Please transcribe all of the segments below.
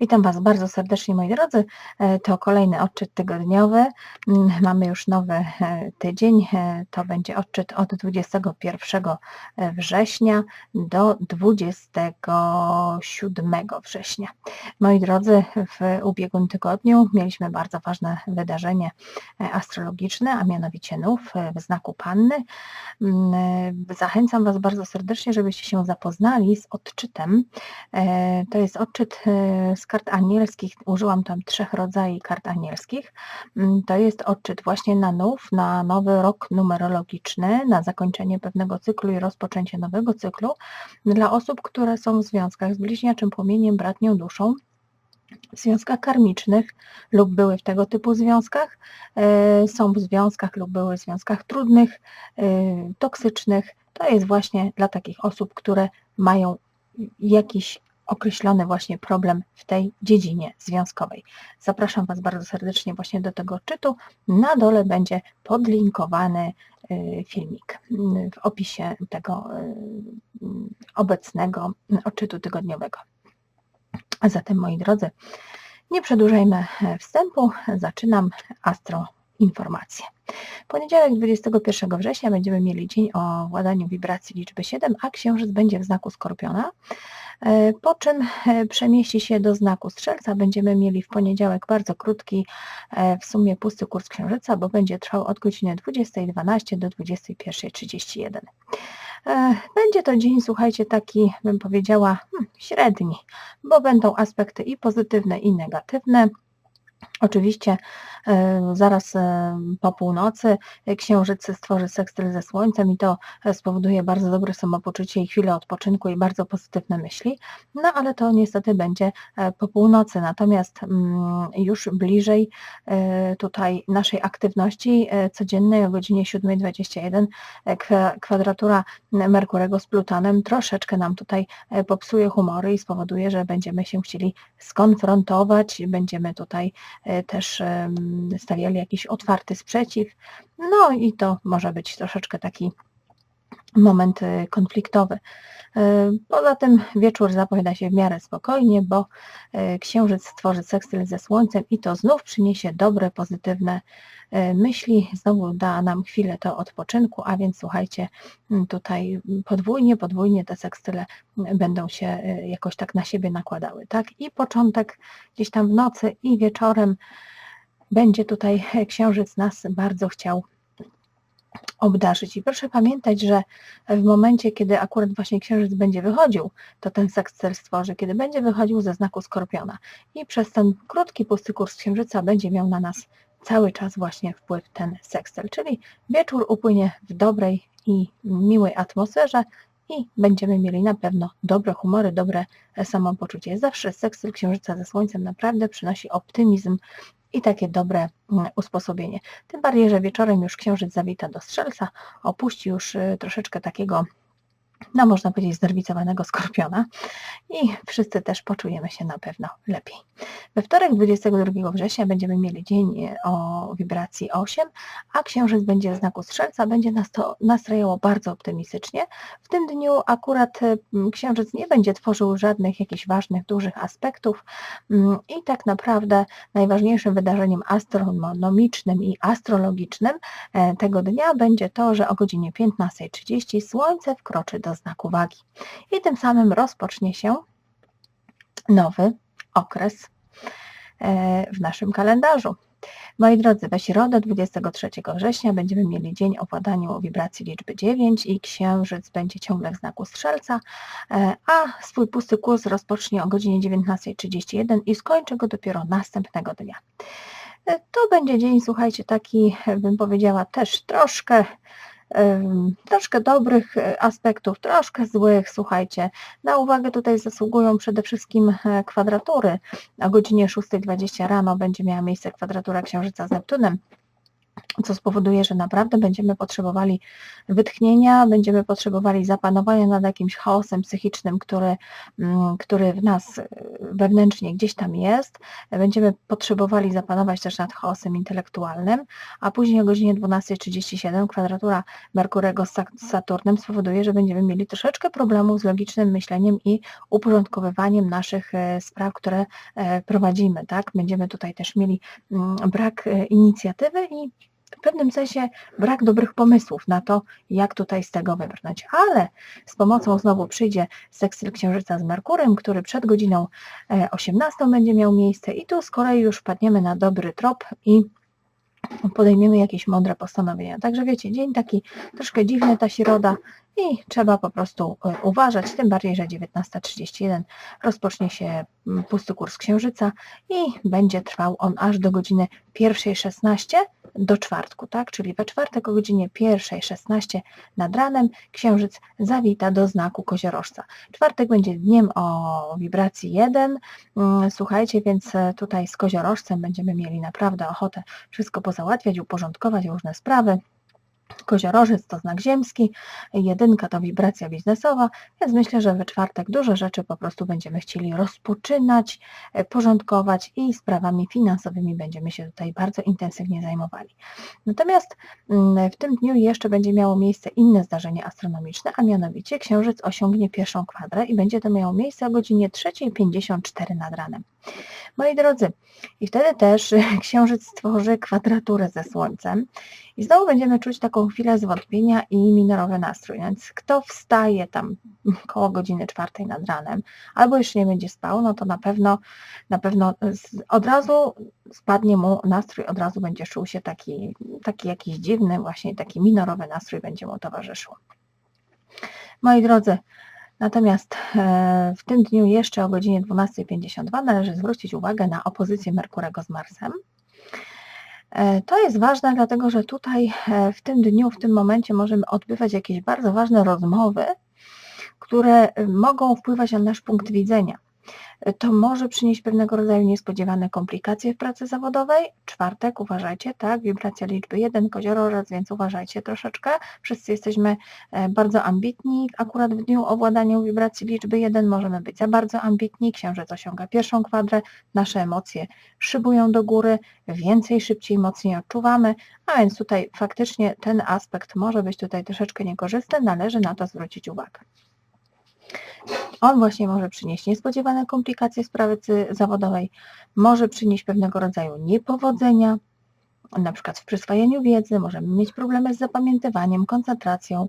Witam Was bardzo serdecznie moi drodzy. E, To kolejny odczyt tygodniowy. Mm, Mamy już nowy e, tydzień. E, To będzie odczyt od 21 września do 27 września. Moi drodzy, w ubiegłym tygodniu mieliśmy bardzo ważne wydarzenie astrologiczne, a mianowicie nów w znaku Panny. Mm, Zachęcam Was bardzo serdecznie, żebyście się zapoznali z odczytem. To jest odczyt e, z kart anielskich. Użyłam tam trzech rodzajów kart anielskich. Mm, To jest odczyt właśnie na nów, na nowy rok numerologiczny, na zakończenie pewnego cyklu i rozpoczęcie nowego cyklu dla osób, które są w związkach z bliźniaczym płomieniem, bratnią duszą, w związkach karmicznych lub były w tego typu związkach, e, są w związkach lub były w związkach trudnych, e, toksycznych. To jest właśnie dla takich osób, które mają jakiś określony właśnie problem w tej dziedzinie związkowej. Zapraszam Was bardzo serdecznie właśnie do tego odczytu. Na dole będzie podlinkowany y, filmik y, w opisie tego y, obecnego odczytu tygodniowego. A zatem moi drodzy, nie przedłużajmy e, wstępu, zaczynam astro informacje. Poniedziałek 21 września będziemy mieli dzień o władaniu wibracji liczby 7, a księżyc będzie w znaku Skorpiona, po czym e, przemieści się do znaku Strzelca. Będziemy mieli w poniedziałek bardzo krótki, e, w sumie pusty kurs księżyca, bo będzie trwał od godziny 20.12 do 21.31. E, Będzie to dzień, słuchajcie, taki, bym powiedziała, hmm, średni, bo będą aspekty i pozytywne, i negatywne. Oczywiście e, zaraz e, po północy księżyc stworzy sekstyl ze Słońcem i to e, spowoduje bardzo dobre samopoczucie i chwilę odpoczynku i bardzo pozytywne myśli. No ale to niestety będzie po północy, natomiast mm, już bliżej tutaj naszej aktywności codziennej o godzinie 7.21 e, kwa- kwadratura Merkurego z Plutanem troszeczkę nam tutaj popsuje humory i spowoduje, że będziemy się chcieli skonfrontować, będziemy tutaj też em, stawiali jakiś otwarty sprzeciw. No i to może być troszeczkę taki moment e, konfliktowy. E, Poza tym wieczór zapowiada się w miarę spokojnie, bo e, księżyc stworzy sekstyl ze słońcem i to znów przyniesie dobre, pozytywne myśli, znowu da nam chwilę to odpoczynku, a więc słuchajcie, m, tutaj podwójnie, podwójnie te sekstyle będą się jakoś tak na siebie nakładały, tak? I początek gdzieś tam w nocy i wieczorem będzie tutaj księżyc nas bardzo chciał obdarzyć. I proszę pamiętać, że w momencie, kiedy akurat właśnie księżyc będzie wychodził, to ten sekstyl stworzy, kiedy będzie wychodził ze znaku Skorpiona. I przez ten krótki, pusty kurs księżyca będzie miał na nas cały czas właśnie wpływ ten sekstyl. Czyli wieczór upłynie w dobrej i miłej atmosferze i będziemy mieli na pewno dobre humory, dobre e, samopoczucie. Zawsze sekstyl księżyca ze słońcem naprawdę przynosi optymizm i takie dobre mm, usposobienie. Tym bardziej, że wieczorem już księżyc zawita do strzelca, opuści już y, troszeczkę takiego, no można powiedzieć, znerwicowanego skorpiona i wszyscy też poczujemy się na pewno lepiej. We wtorek 22 września będziemy mieli dzień y, o wibracji 8, a księżyc będzie w znaku strzelca, będzie nas to nastrojało bardzo optymistycznie. W tym dniu akurat m, księżyc nie będzie tworzył żadnych jakichś ważnych, dużych aspektów mm, i tak naprawdę najważniejszym wydarzeniem astronomicznym i astrologicznym e, tego dnia będzie to, że o godzinie 15.30 Słońce wkroczy do znaku wagi. I tym samym rozpocznie się nowy okres e, w naszym kalendarzu. Moi drodzy, we środę 23 września będziemy mieli dzień o władaniu wibracji liczby 9 i księżyc będzie ciągle w znaku strzelca, e, a swój pusty kurs rozpocznie o godzinie 19.31 i skończy go dopiero następnego dnia. E, To będzie dzień, słuchajcie, taki, bym powiedziała, też troszkę, troszkę dobrych e, aspektów, troszkę złych, słuchajcie. Na uwagę tutaj zasługują przede wszystkim e, kwadratury. O godzinie 6.20 rano będzie miała miejsce kwadratura Księżyca z Neptunem. Co spowoduje, że naprawdę będziemy potrzebowali wytchnienia, będziemy potrzebowali zapanowania nad jakimś chaosem psychicznym, który, mm, który w nas y, wewnętrznie gdzieś tam jest. Będziemy potrzebowali zapanować też nad chaosem intelektualnym, a później o godzinie 12.37 kwadratura Merkurego z Saturnem spowoduje, że będziemy mieli troszeczkę problemów z logicznym myśleniem i uporządkowywaniem naszych e, spraw, które e, prowadzimy. Tak? Będziemy tutaj też mieli mm, brak e, inicjatywy i w pewnym sensie brak dobrych pomysłów na to, jak tutaj z tego wybrnąć. Ale z pomocą znowu przyjdzie sekstyl Księżyca z Merkurem, który przed godziną 18 e, będzie miał miejsce i tu z kolei już wpadniemy na dobry trop i podejmiemy jakieś mądre postanowienia. Także wiecie, dzień taki troszkę dziwny ta środa i trzeba po prostu e, uważać, tym bardziej, że 19.31 rozpocznie się pusty kurs Księżyca i będzie trwał on aż do godziny 1.16 do czwartku, tak? Czyli we czwartek o godzinie 1.16 nad ranem Księżyc zawita do znaku koziorożca. Czwartek będzie dniem o wibracji 1. Mm, słuchajcie, więc e, tutaj z koziorożcem będziemy mieli naprawdę ochotę wszystko pozałatwiać, uporządkować różne sprawy. Koziorożec to znak ziemski, jedynka to wibracja biznesowa, więc myślę, że we czwartek dużo rzeczy po prostu będziemy chcieli rozpoczynać, e, porządkować i sprawami finansowymi będziemy się tutaj bardzo intensywnie zajmowali. Natomiast mm, w tym dniu jeszcze będzie miało miejsce inne zdarzenie astronomiczne, a mianowicie Księżyc osiągnie pierwszą kwadrę i będzie to miało miejsce o godzinie 3.54 nad ranem. Moi drodzy, i wtedy też Księżyc stworzy kwadraturę ze Słońcem i znowu będziemy czuć taką chwilę zwątpienia i minorowy nastrój. Więc kto wstaje tam koło godziny czwartej nad ranem, albo jeszcze nie będzie spał, no to na pewno, na pewno od razu spadnie mu nastrój, od razu będzie czuł się taki, taki jakiś dziwny, właśnie taki minorowy nastrój będzie mu towarzyszył. Moi drodzy, Natomiast e, w tym dniu jeszcze o godzinie 12.52 należy zwrócić uwagę na opozycję Merkurego z Marsem. E, to jest ważne, dlatego że tutaj e, w tym dniu, w tym momencie możemy odbywać jakieś bardzo ważne rozmowy, które mogą wpływać na nasz punkt widzenia to może przynieść pewnego rodzaju niespodziewane komplikacje w pracy zawodowej. Czwartek, uważajcie, tak, wibracja liczby 1, koziorożec, więc uważajcie troszeczkę. Wszyscy jesteśmy e, bardzo ambitni. Akurat w dniu o władaniu wibracji liczby 1 możemy być za bardzo ambitni. Księżyc osiąga pierwszą kwadrę, nasze emocje szybują do góry, więcej, szybciej, mocniej odczuwamy, a więc tutaj faktycznie ten aspekt może być tutaj troszeczkę niekorzystny, należy na to zwrócić uwagę. On właśnie może przynieść niespodziewane komplikacje w pracy zawodowej, może przynieść pewnego rodzaju niepowodzenia, na przykład w przyswajaniu wiedzy, możemy mieć problemy z zapamiętywaniem, koncentracją,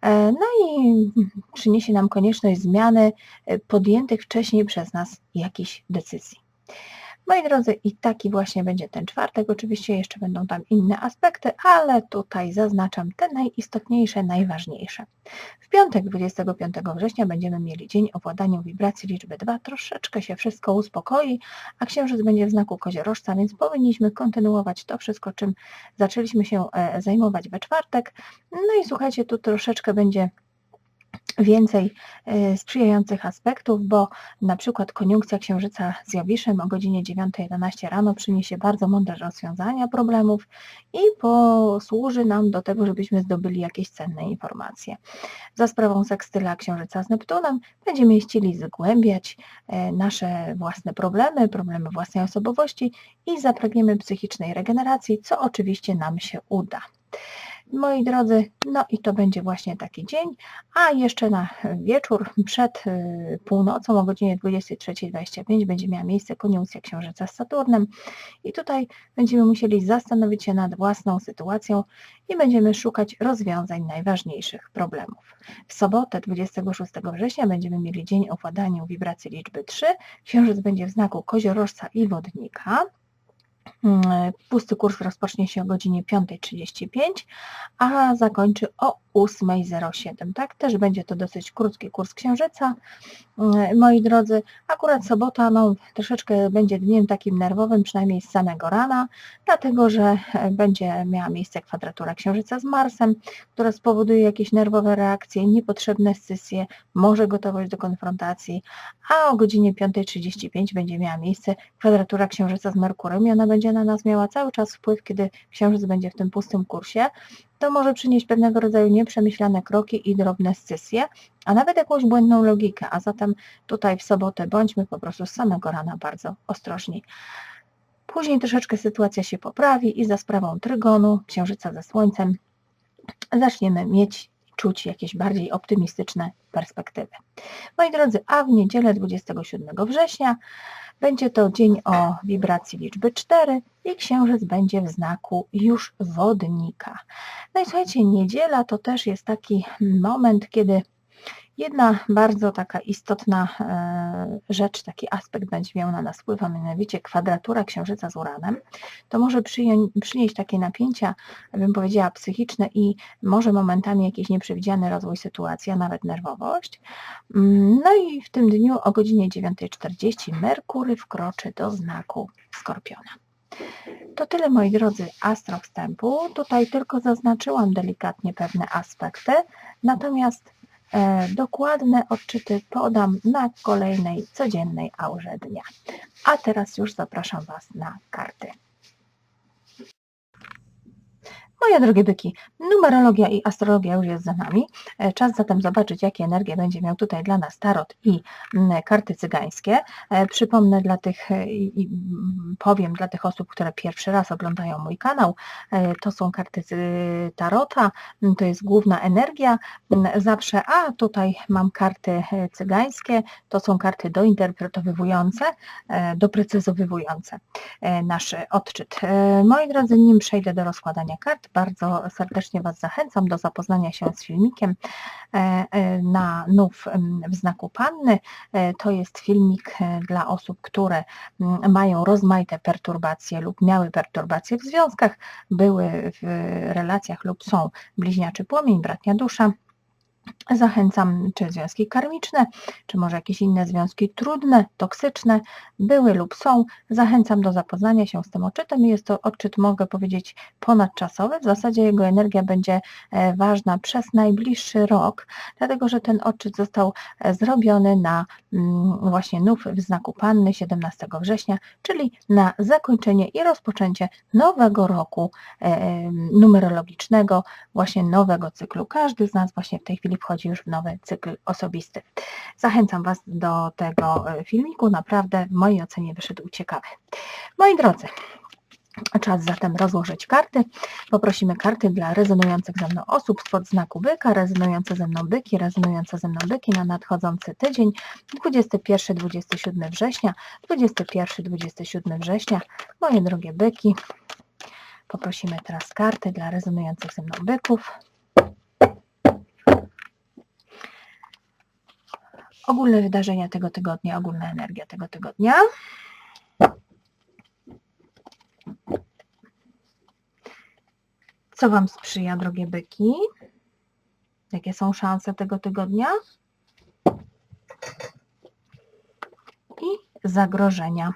e, no i przyniesie nam konieczność zmiany e, podjętych wcześniej przez nas jakichś decyzji. Moi drodzy, i taki właśnie będzie ten czwartek. Oczywiście jeszcze będą tam inne aspekty, ale tutaj zaznaczam te najistotniejsze, najważniejsze. W piątek 25 września będziemy mieli dzień o władaniu wibracji liczby 2. Troszeczkę się wszystko uspokoi, a księżyc będzie w znaku koziorożca, więc powinniśmy kontynuować to wszystko, czym zaczęliśmy się e, zajmować we czwartek. No i słuchajcie, tu troszeczkę będzie więcej e, sprzyjających aspektów, bo na przykład koniunkcja Księżyca z Jowiszem o godzinie 9.11 rano przyniesie bardzo mądre rozwiązania problemów i posłuży nam do tego, żebyśmy zdobyli jakieś cenne informacje. Za sprawą sekstyla Księżyca z Neptunem będziemy chcieli zgłębiać e, nasze własne problemy, problemy własnej osobowości i zapragniemy psychicznej regeneracji, co oczywiście nam się uda. Moi drodzy, no i to będzie właśnie taki dzień, a jeszcze na wieczór przed y, północą o godzinie 23.25 będzie miała miejsce koniunkcja Księżyca z Saturnem i tutaj będziemy musieli zastanowić się nad własną sytuacją i będziemy szukać rozwiązań najważniejszych problemów. W sobotę 26 września będziemy mieli dzień o władaniu wibracji liczby 3. Księżyc będzie w znaku koziorożca i wodnika. Mm, pusty kurs rozpocznie się o godzinie 5.35, a zakończy o 8.07, tak? Też będzie to dosyć krótki kurs księżyca, mm, moi drodzy. Akurat sobota, no, troszeczkę będzie dniem takim nerwowym, przynajmniej z samego rana, dlatego, że e, będzie miała miejsce kwadratura księżyca z Marsem, która spowoduje jakieś nerwowe reakcje, niepotrzebne scysje, może gotowość do konfrontacji, a o godzinie 5.35 będzie miała miejsce kwadratura księżyca z Merkurem i ona będzie na nas miała cały czas wpływ, kiedy księżyc będzie w tym pustym kursie, to może przynieść pewnego rodzaju nieprzemyślane kroki i drobne scysje, a nawet jakąś błędną logikę, a zatem tutaj w sobotę bądźmy po prostu z samego rana bardzo ostrożni. Później troszeczkę sytuacja się poprawi i za sprawą trygonu, księżyca ze słońcem, zaczniemy mieć, czuć jakieś bardziej optymistyczne perspektywy. Moi drodzy, a w niedzielę 27 września będzie to dzień o wibracji liczby 4 i księżyc będzie w znaku już wodnika. No i słuchajcie, niedziela to też jest taki moment, kiedy Jedna bardzo taka istotna e, rzecz, taki aspekt będzie miał na nas wpływ, a mianowicie kwadratura Księżyca z Uranem, to może przynieść takie napięcia, bym powiedziała, psychiczne i może momentami jakiś nieprzewidziany rozwój sytuacji, a nawet nerwowość. Mm, no i w tym dniu o godzinie 9.40 Merkury wkroczy do znaku Skorpiona. To tyle moi drodzy astro wstępu. Tutaj tylko zaznaczyłam delikatnie pewne aspekty, natomiast dokładne odczyty podam na kolejnej codziennej aurze dnia. A teraz już zapraszam Was na karty. Moje drogie byki, numerologia i astrologia już jest za nami. E, czas zatem zobaczyć, jakie energie będzie miał tutaj dla nas tarot i mm, karty cygańskie. E, przypomnę dla tych e, i powiem dla tych osób, które pierwszy raz oglądają mój kanał, to są karty tarota, mm, to jest główna energia mm, zawsze, a tutaj mam karty cygańskie, to są karty dointerpretowywujące, doprecyzowywujące nasz odczyt. Moi drodzy, nim przejdę do rozkładania kart, bardzo serdecznie Was zachęcam do zapoznania się z filmikiem e, e, na NUF w znaku Panny. E, to jest filmik dla osób, które mają rozmaite perturbacje lub miały perturbacje w związkach, były w relacjach lub są bliźniaczy płomień, bratnia dusza Zachęcam, czy związki karmiczne, czy może jakieś inne związki trudne, toksyczne, były lub są. Zachęcam do zapoznania się z tym odczytem. Jest to odczyt, mogę powiedzieć, ponadczasowy. W zasadzie jego energia będzie e, ważna przez najbliższy rok, dlatego że ten odczyt został e, zrobiony na mm, właśnie nów w znaku Panny 17 września, czyli na zakończenie i rozpoczęcie nowego roku e, numerologicznego, właśnie nowego cyklu. Każdy z nas właśnie w tej chwili wchodzi już w nowy cykl osobisty. Zachęcam Was do tego e, filmiku, naprawdę w mojej ocenie wyszedł ciekawy. Moi drodzy, Czas zatem rozłożyć karty. Poprosimy karty dla rezonujących ze mną osób spod znaku byka, rezonujące ze mną byki, rezonujące ze mną byki na nadchodzący tydzień 21-27 września, 21-27 września. Moje drogie byki, poprosimy teraz karty dla rezonujących ze mną byków. Ogólne wydarzenia tego tygodnia, ogólna energia tego tygodnia. Co Wam sprzyja, drogie byki? Jakie są szanse tego tygodnia? I zagrożenia.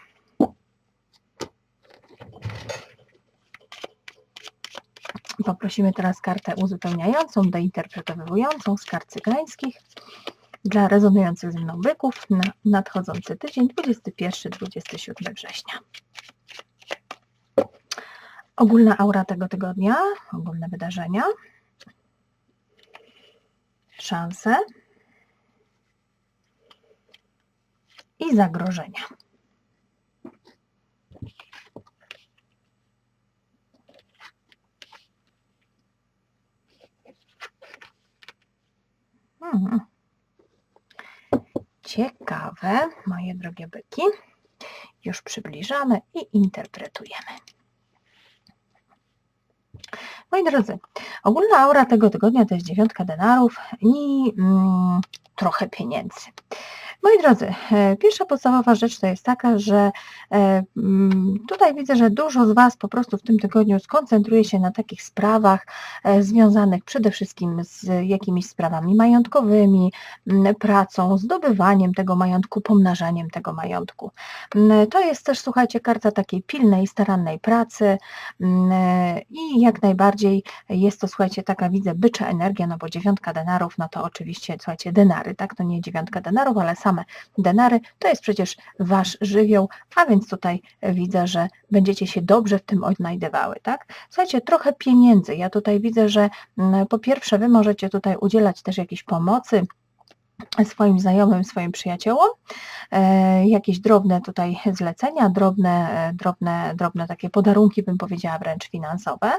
Poprosimy teraz kartę uzupełniającą, deinterpretowującą z kart cygańskich dla rezonujących ze mną byków na nadchodzący tydzień 21-27 września. Ogólna aura tego tygodnia, ogólne wydarzenia, szanse i zagrożenia. Hmm. Ciekawe, moje drogie byki. Już przybliżamy i interpretujemy. Moi drodzy, Ogólna aura tego tygodnia to jest dziewiątka denarów i mm, trochę pieniędzy. Moi drodzy, e, pierwsza podstawowa rzecz to jest taka, że e, mm, tutaj widzę, że dużo z Was po prostu w tym tygodniu skoncentruje się na takich sprawach e, związanych przede wszystkim z jakimiś sprawami majątkowymi, pracą, zdobywaniem tego majątku, pomnażaniem tego majątku. To jest też, słuchajcie, karta takiej pilnej, starannej pracy i jak najbardziej jest to, słuchajcie, taka widzę bycza energia, no bo dziewiątka denarów, no to oczywiście, słuchajcie, denary, tak, to nie dziewiątka denarów, ale sam same denary, to jest przecież Wasz żywioł, a więc tutaj widzę, że będziecie się dobrze w tym odnajdywały, tak? Słuchajcie, trochę pieniędzy. Ja tutaj widzę, że mm, po pierwsze Wy możecie tutaj udzielać też jakiejś pomocy, swoim znajomym, swoim przyjaciołom, e, jakieś drobne tutaj zlecenia, drobne, e, drobne, drobne takie podarunki, bym powiedziała wręcz finansowe.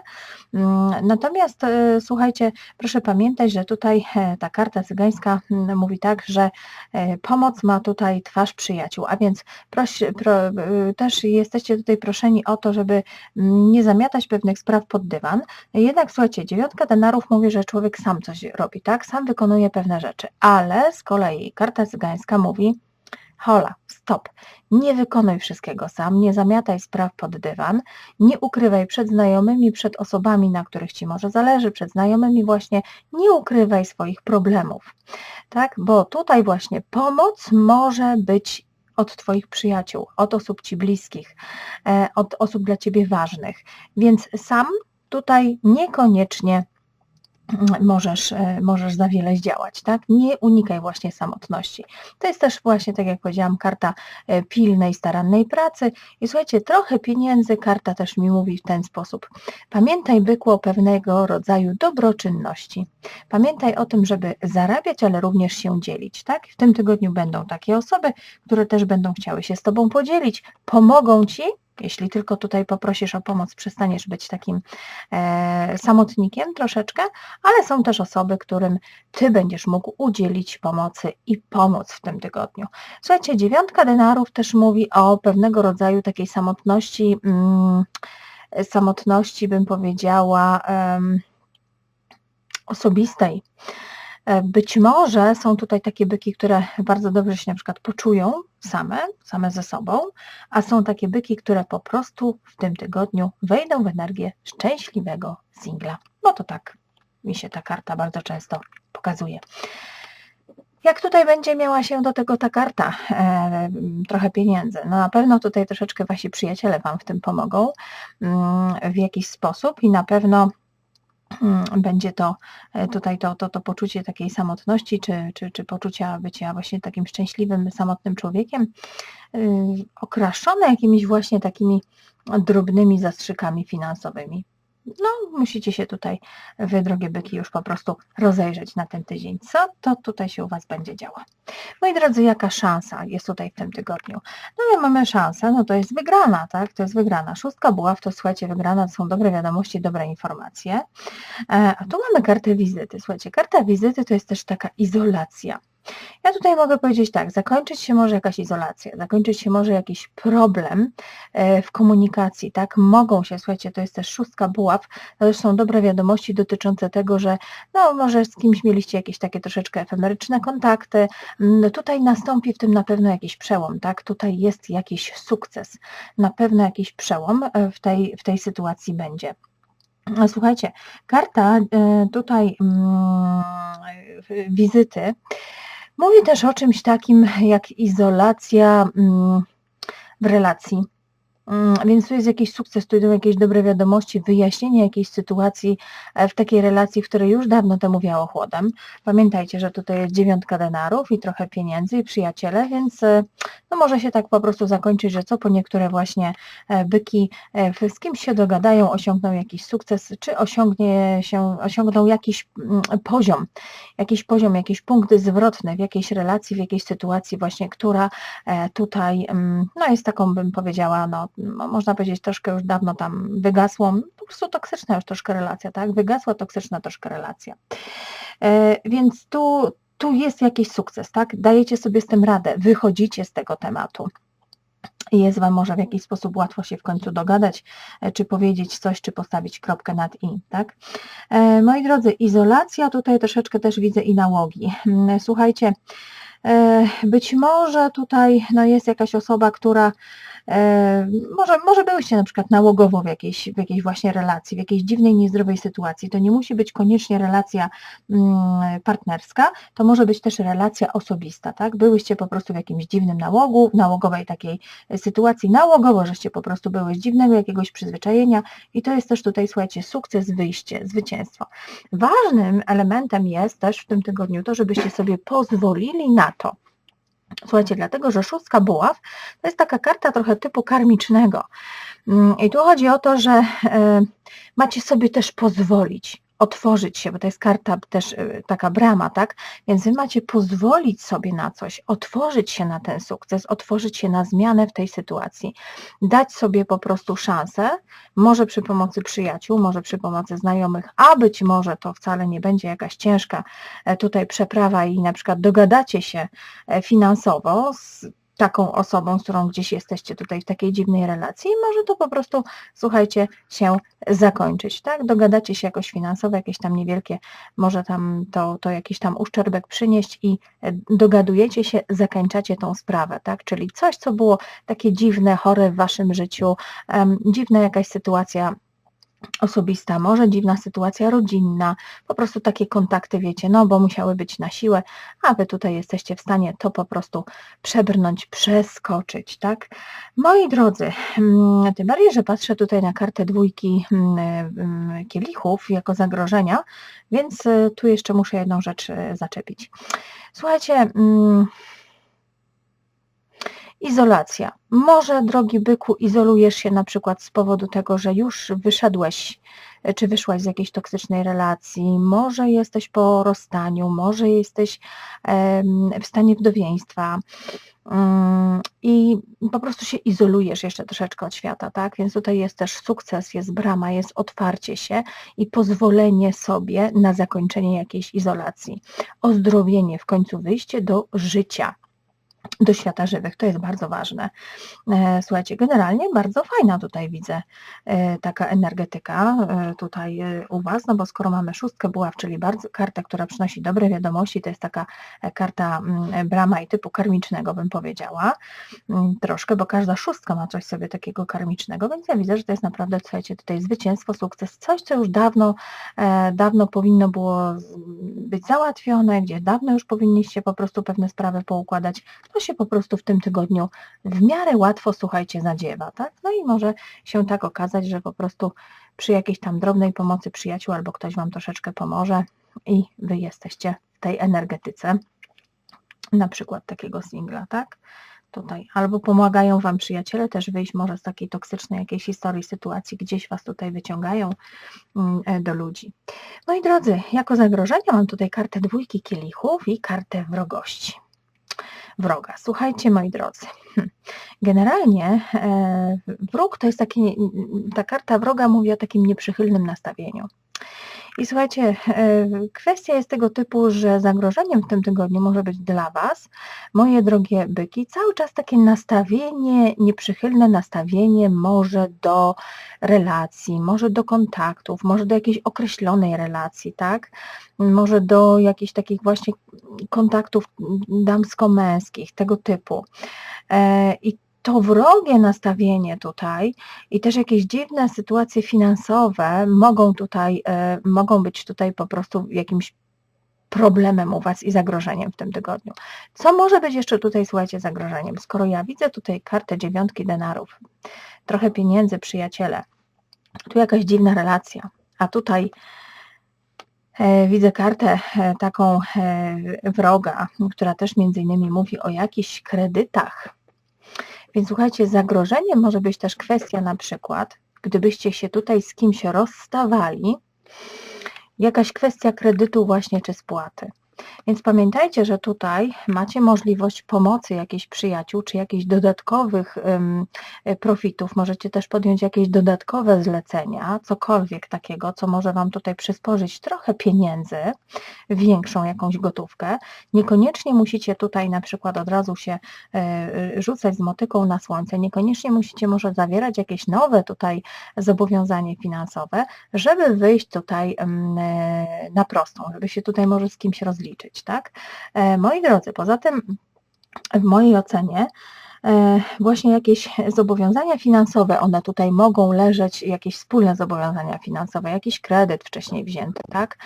Mm, natomiast e, słuchajcie, proszę pamiętać, że tutaj ta karta cygańska mm, mówi tak, że pomoc ma tutaj twarz przyjaciół, a więc proś, pro, też jesteście tutaj proszeni o to, żeby mm, nie zamiatać pewnych spraw pod dywan. Jednak słuchajcie, dziewiątka denarów mówi, że człowiek sam coś robi, tak? Sam wykonuje pewne rzeczy, ale z kolei karta cygańska mówi, hola, stop, nie wykonuj wszystkiego sam, nie zamiataj spraw pod dywan, nie ukrywaj przed znajomymi, przed osobami, na których Ci może zależy, przed znajomymi właśnie, nie ukrywaj swoich problemów, tak, bo tutaj właśnie pomoc może być od Twoich przyjaciół, od osób Ci bliskich, e, od osób dla Ciebie ważnych, więc sam tutaj niekoniecznie możesz, e, możesz za wiele zdziałać, tak? Nie unikaj właśnie samotności. To jest też właśnie, tak jak powiedziałam, karta e, pilnej, starannej pracy i słuchajcie, trochę pieniędzy karta też mi mówi w ten sposób. Pamiętaj, bykło, pewnego rodzaju dobroczynności. Pamiętaj o tym, żeby zarabiać, ale również się dzielić, tak? W tym tygodniu będą takie osoby, które też będą chciały się z Tobą podzielić, pomogą Ci, jeśli tylko tutaj poprosisz o pomoc, przestaniesz być takim e, samotnikiem troszeczkę, ale są też osoby, którym Ty będziesz mógł udzielić pomocy i pomóc w tym tygodniu. Słuchajcie, dziewiątka denarów też mówi o pewnego rodzaju takiej samotności, mm, samotności bym powiedziała osobistej. E, być może są tutaj takie byki, które bardzo dobrze się na przykład poczują same, same ze sobą, a są takie byki, które po prostu w tym tygodniu wejdą w energię szczęśliwego singla. Bo to tak mi się ta karta bardzo często pokazuje. Jak tutaj będzie miała się do tego ta karta? E, trochę pieniędzy. No na pewno tutaj troszeczkę wasi przyjaciele Wam w tym pomogą mm, w jakiś sposób i na pewno będzie to e, tutaj to, to, to poczucie takiej samotności, czy, czy, czy poczucia bycia właśnie takim szczęśliwym, samotnym człowiekiem, y, okraszone jakimiś właśnie takimi drobnymi zastrzykami finansowymi. No, musicie się tutaj, wy drogie byki, już po prostu rozejrzeć na ten tydzień, co to tutaj się u Was będzie działo. Moi drodzy, jaka szansa jest tutaj w tym tygodniu? No my mamy szansę, no to jest wygrana, tak? To jest wygrana. Szóstka buław, to słuchajcie, wygrana to są dobre wiadomości, dobre informacje. E, a tu mamy kartę wizyty. Słuchajcie, karta wizyty to jest też taka izolacja. Ja tutaj mogę powiedzieć tak, zakończyć się może jakaś izolacja, zakończyć się może jakiś problem e, w komunikacji, tak? Mogą się, słuchajcie, to jest też szóstka buław, to też są dobre wiadomości dotyczące tego, że no może z kimś mieliście jakieś takie troszeczkę efemeryczne kontakty, mm, tutaj nastąpi w tym na pewno jakiś przełom, tak? Tutaj jest jakiś sukces, na pewno jakiś przełom e, w tej, w tej sytuacji będzie. Słuchajcie, karta e, tutaj mm, wizyty Mówi też o czymś takim jak izolacja mm, w relacji. Mm, więc tu jest jakiś sukces, tu idą jakieś dobre wiadomości, wyjaśnienie jakiejś sytuacji e, w takiej relacji, w której już dawno temu wiało chłodem. Pamiętajcie, że tutaj jest dziewiątka denarów i trochę pieniędzy i przyjaciele, więc e, no może się tak po prostu zakończyć, że co po niektóre właśnie e, byki z kimś się dogadają, osiągną jakiś sukces, czy osiągnie się, osiągną jakiś mm, poziom, jakiś poziom, jakiś punkt zwrotny w jakiejś relacji, w jakiejś sytuacji właśnie, która tutaj mm, no jest taką, bym powiedziała, no można powiedzieć, troszkę już dawno tam wygasło, po prostu toksyczna już troszkę relacja, tak? Wygasła toksyczna troszkę relacja. E, więc tu, tu jest jakiś sukces, tak? Dajecie sobie z tym radę, wychodzicie z tego tematu. jest Wam może w jakiś sposób łatwo się w końcu dogadać, e, czy powiedzieć coś, czy postawić kropkę nad i, tak? E, moi drodzy, izolacja tutaj troszeczkę też widzę i nałogi. Mm, Słuchajcie, być może tutaj no, jest jakaś osoba, która E, może, może byłyście na przykład nałogowo w jakiejś, w jakiejś właśnie relacji, w jakiejś dziwnej, niezdrowej sytuacji. To nie musi być koniecznie relacja mm, partnerska, to może być też relacja osobista, tak? Byłyście po prostu w jakimś dziwnym nałogu, nałogowej takiej sytuacji, nałogowo, żeście po prostu były z dziwnego jakiegoś przyzwyczajenia i to jest też tutaj, słuchajcie, sukces, wyjście, zwycięstwo. Ważnym elementem jest też w tym tygodniu to, żebyście sobie pozwolili na to, Słuchajcie, dlatego, że szóstka buław to jest taka karta trochę typu karmicznego. Mm, I tu chodzi o to, że e, macie sobie też pozwolić otworzyć się, bo to jest karta też y, taka brama, tak? Więc wy macie pozwolić sobie na coś, otworzyć się na ten sukces, otworzyć się na zmianę w tej sytuacji, dać sobie po prostu szansę, może przy pomocy przyjaciół, może przy pomocy znajomych, a być może to wcale nie będzie jakaś ciężka e, tutaj przeprawa i na przykład dogadacie się e, finansowo z taką osobą, z którą gdzieś jesteście tutaj w takiej dziwnej relacji i może to po prostu, słuchajcie, się zakończyć, tak? Dogadacie się jakoś finansowo, jakieś tam niewielkie, może tam to, to jakiś tam uszczerbek przynieść i e, dogadujecie się, zakończacie tą sprawę, tak? Czyli coś, co było takie dziwne, chore w waszym życiu, um, dziwna jakaś sytuacja osobista, może dziwna sytuacja rodzinna, po prostu takie kontakty, wiecie, no bo musiały być na siłę, a wy tutaj jesteście w stanie to po prostu przebrnąć, przeskoczyć, tak? Moi drodzy, mm, tym bardziej, że patrzę tutaj na kartę dwójki mm, mm, kielichów jako zagrożenia, więc y, tu jeszcze muszę jedną rzecz y, zaczepić. Słuchajcie, Izolacja. Może, drogi byku, izolujesz się na przykład z powodu tego, że już wyszedłeś czy wyszłaś z jakiejś toksycznej relacji, może jesteś po rozstaniu, może jesteś w stanie wdowieństwa mm, i po prostu się izolujesz jeszcze troszeczkę od świata, tak? Więc tutaj jest też sukces, jest brama, jest otwarcie się i pozwolenie sobie na zakończenie jakiejś izolacji. Ozdrowienie, w końcu wyjście do życia do świata żywych. To jest bardzo ważne. E, słuchajcie, generalnie bardzo fajna tutaj widzę e, taka energetyka e, tutaj u Was, no bo skoro mamy szóstkę buław, czyli bardzo kartę, która przynosi dobre wiadomości, to jest taka karta mm, brama i typu karmicznego, bym powiedziała, mm, troszkę, bo każda szóstka ma coś sobie takiego karmicznego, więc ja widzę, że to jest naprawdę, słuchajcie, tutaj zwycięstwo, sukces, coś, co już dawno, dawno powinno było być załatwione, gdzie dawno już powinniście po prostu pewne sprawy poukładać, to się po prostu w tym tygodniu w miarę łatwo, słuchajcie, zadziewa, tak? No i może się tak okazać, że po prostu przy jakiejś tam drobnej pomocy przyjaciół albo ktoś Wam troszeczkę pomoże i Wy jesteście w tej energetyce, na przykład takiego singla, tak? Tutaj. Albo pomagają Wam przyjaciele też wyjść może z takiej toksycznej jakiejś historii, sytuacji, gdzieś Was tutaj wyciągają mm, e, do ludzi. Moi drodzy, jako zagrożenie mam tutaj kartę dwójki kielichów i kartę wrogości wroga. Słuchajcie, moi drodzy, generalnie e, wróg to jest taki, ta karta wroga mówi o takim nieprzychylnym nastawieniu. I słuchajcie, e, kwestia jest tego typu, że zagrożeniem w tym tygodniu może być dla Was, moje drogie byki, cały czas takie nastawienie, nieprzychylne nastawienie może do relacji, może do kontaktów, może do jakiejś określonej relacji, tak? Może do jakichś takich właśnie kontaktów damsko-męskich, tego typu. E, I to wrogie nastawienie tutaj i też jakieś dziwne sytuacje finansowe mogą tutaj, e, mogą być tutaj po prostu jakimś problemem u Was i zagrożeniem w tym tygodniu. Co może być jeszcze tutaj, słuchajcie, zagrożeniem? Skoro ja widzę tutaj kartę dziewiątki denarów, trochę pieniędzy, przyjaciele, tu jakaś dziwna relacja, a tutaj e, widzę kartę e, taką wroga, która też między innymi mówi o jakichś kredytach, więc słuchajcie, zagrożeniem może być też kwestia na przykład, gdybyście się tutaj z kimś rozstawali, jakaś kwestia kredytu właśnie czy spłaty. Więc pamiętajcie, że tutaj macie możliwość pomocy jakichś przyjaciół, czy jakichś dodatkowych ym, e, profitów. Możecie też podjąć jakieś dodatkowe zlecenia, cokolwiek takiego, co może Wam tutaj przysporzyć trochę pieniędzy, większą jakąś gotówkę. Niekoniecznie musicie tutaj na przykład od razu się y, rzucać z motyką na słońce, niekoniecznie musicie może zawierać jakieś nowe tutaj zobowiązanie finansowe, żeby wyjść tutaj na prostą, żeby się tutaj może z kimś rozliczyć, tak? E, moi drodzy, poza tym w mojej ocenie właśnie jakieś zobowiązania finansowe, one tutaj mogą leżeć, jakieś wspólne zobowiązania finansowe, jakiś kredyt wcześniej wzięty, tak?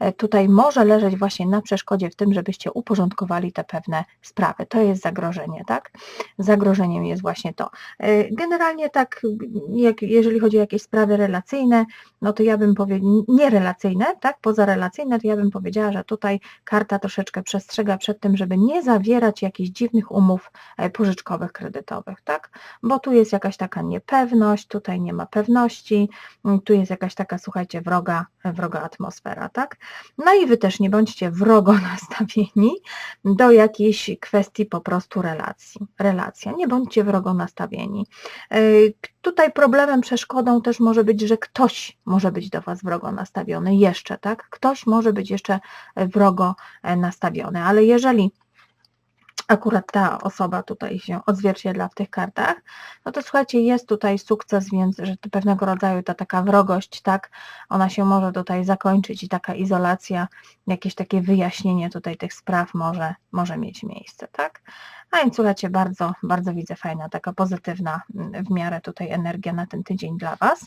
E, tutaj może leżeć właśnie na przeszkodzie w tym, żebyście uporządkowali te pewne sprawy. To jest zagrożenie, tak? Zagrożeniem jest właśnie to. E, generalnie tak, jak, jeżeli chodzi o jakieś sprawy relacyjne, no to ja bym powiedziała, nierelacyjne, tak? Pozarelacyjne, to ja bym powiedziała, że tutaj karta troszeczkę przestrzega przed tym, żeby nie zawierać jakichś dziwnych umów pożyczkowych kredytowych, tak? Bo tu jest jakaś taka niepewność, tutaj nie ma pewności, mm, tu jest jakaś taka, słuchajcie, wroga, wroga atmosfera, tak? No i wy też nie bądźcie wrogo nastawieni do jakiejś kwestii po prostu relacji. Relacja, nie bądźcie wrogo nastawieni. Y, tutaj problemem, przeszkodą też może być, że ktoś może być do Was wrogo nastawiony jeszcze, tak? Ktoś może być jeszcze wrogo e, nastawiony, ale jeżeli akurat ta osoba tutaj się odzwierciedla w tych kartach, no to słuchajcie, jest tutaj sukces, więc że to pewnego rodzaju ta taka wrogość, tak, ona się może tutaj zakończyć i taka izolacja, jakieś takie wyjaśnienie tutaj tych spraw może, może mieć miejsce, tak. A więc słuchajcie, bardzo, bardzo widzę fajna, taka pozytywna mm, w miarę tutaj energia na ten tydzień dla Was.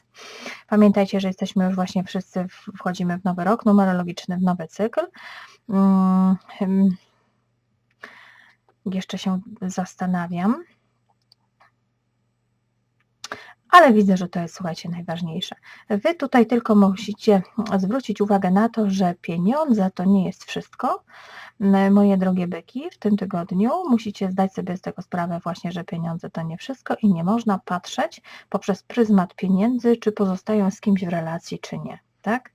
Pamiętajcie, że jesteśmy już właśnie wszyscy, wchodzimy w nowy rok numerologiczny, w nowy cykl. Hmm jeszcze się zastanawiam. Ale widzę, że to jest, słuchajcie, najważniejsze. Wy tutaj tylko musicie zwrócić uwagę na to, że pieniądze to nie jest wszystko. Moje drogie byki, w tym tygodniu musicie zdać sobie z tego sprawę właśnie, że pieniądze to nie wszystko i nie można patrzeć poprzez pryzmat pieniędzy, czy pozostają z kimś w relacji, czy nie. Tak?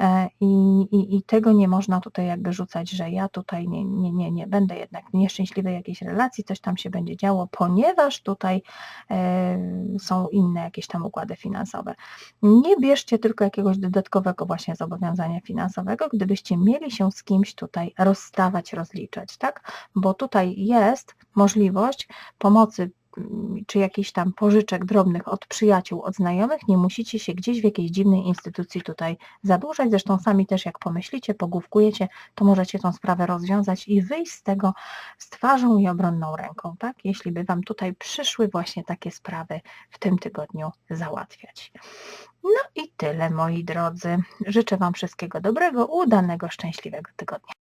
E, I, i, I, tego nie można tutaj jakby rzucać, że ja tutaj nie, nie, nie, nie będę jednak nieszczęśliwej jakiejś relacji, coś tam się będzie działo, ponieważ tutaj e, są inne jakieś tam układy finansowe. Nie bierzcie tylko jakiegoś dodatkowego właśnie zobowiązania finansowego, gdybyście mieli się z kimś tutaj rozstawać, rozliczać, tak? Bo tutaj jest możliwość pomocy czy jakichś tam pożyczek drobnych od przyjaciół, od znajomych, nie musicie się gdzieś w jakiejś dziwnej instytucji tutaj zadłużać. Zresztą sami też jak pomyślicie, pogłówkujecie, to możecie tą sprawę rozwiązać i wyjść z tego z twarzą i obronną ręką, tak? Jeśli by Wam tutaj przyszły właśnie takie sprawy w tym tygodniu załatwiać. No i tyle moi drodzy. Życzę Wam wszystkiego dobrego, udanego, szczęśliwego tygodnia.